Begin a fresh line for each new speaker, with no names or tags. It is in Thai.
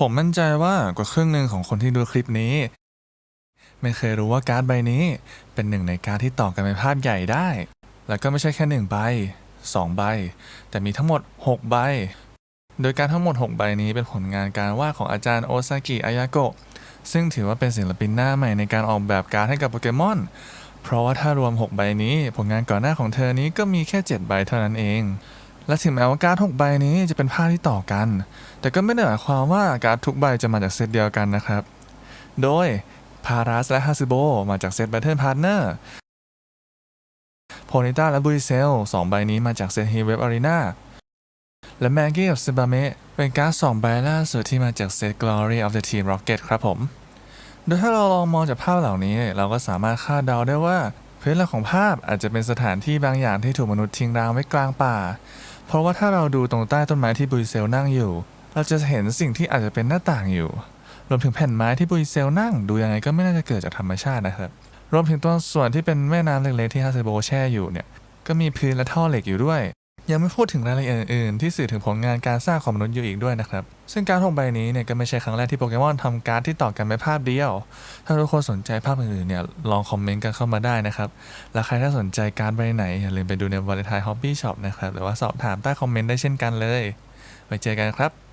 ผมมั่นใจว่ากว่าครึ่งหนึ่งของคนที่ดูคลิปนี้ ไม่เคยรู้ว่าการ์ดใบนี้เป็นหนึ่งในการ์ดที่ต่อกันเป็นภาพใหญ่ได้ แล้วก็ไม่ใช่แค่หนึ่งใบสองใบ แต่มีทั้งหมด 6 ใบ โดยการทั้งหมด 6 ใบนี้เป็นผลงานการวาดของอาจารย์โอซากิอายาโกะซึ่งถือว่าเป็นศิลปินหน้าใหม่ในการออกแบบการ์ดให้กับโปเกมอน เพราะว่าถ้ารวม 6 ใบนี้ ผลงานก่อนหน้าของเธอนี้ก็มีแค่ 7 ใบเท่านั้นเอง และถึงแม้ว่าการ์ด6ใบนี้จะเป็นภาพที่ต่อกัน แต่ก็ไม่ได้หมายความว่าการ์ดทุกใบจะมาจากเซตเดียวกันนะครับ โดยพารัสและฮาซิโบมาจากเซต Battle Partner โพนิต้าและบุยเซลสองใบนี้มาจากเซตฮีเว็บอารีนาและแมกกี้กับซิบาเมะเป็นการ์ดสองใบล่าสุดที่มาจากเซต Glory of the Team Rocket ครับผม โดยถ้าเราลองมองจากภาพเหล่านี้ เราก็สามารถคาดเดาได้ว่าพื้นหลังของภาพอาจจะเป็นสถานที่บางอย่างที่ถูกมนุษย์ทิ้งร้างไว้กลางป่า เพราะว่าถ้าเราดูตรงใต้ต้นไม้ที่บุยเซลนั่งอยู่ เราจะเห็นสิ่งที่อาจจะเป็นหน้าต่างอยู่ รวมถึงแผ่นไม้ที่บุยเซลนั่งดูยังไงก็ไม่น่าจะเกิดจากธรรมชาตินะครับ รวมถึงตัวส่วนที่เป็นแม่น้ำเล็กๆที่ฮาเซโบแช่อยู่เนี่ย ก็มีพื้นและท่อเหล็กอยู่ด้วย ยังไม่พูดถึงรายละเอียดอื่นๆที่สื่อถึงผลงานการสร้างของมนุษย์อยู่อีกด้วยนะครับ ซึ่งการทงใบนี้เนี่ยก็ไม่ใช่ครั้งแรกที่โปเกมอนทำการ์ดที่ต่อกันเป็นภาพเดียว ถ้าทุกคนสนใจภาพอื่นๆเนี่ยลองคอมเมนต์กันเข้ามาได้นะครับ แล้วใครถ้าสนใจการ์ดใบไหนอย่าลืมไปดูในวอลเลนไทน์ฮอบบี้ช็อปนะครับหรือว่าสอบถามใต้คอมเมนต์ได้เช่นกันเลย ไว้เจอกันครับ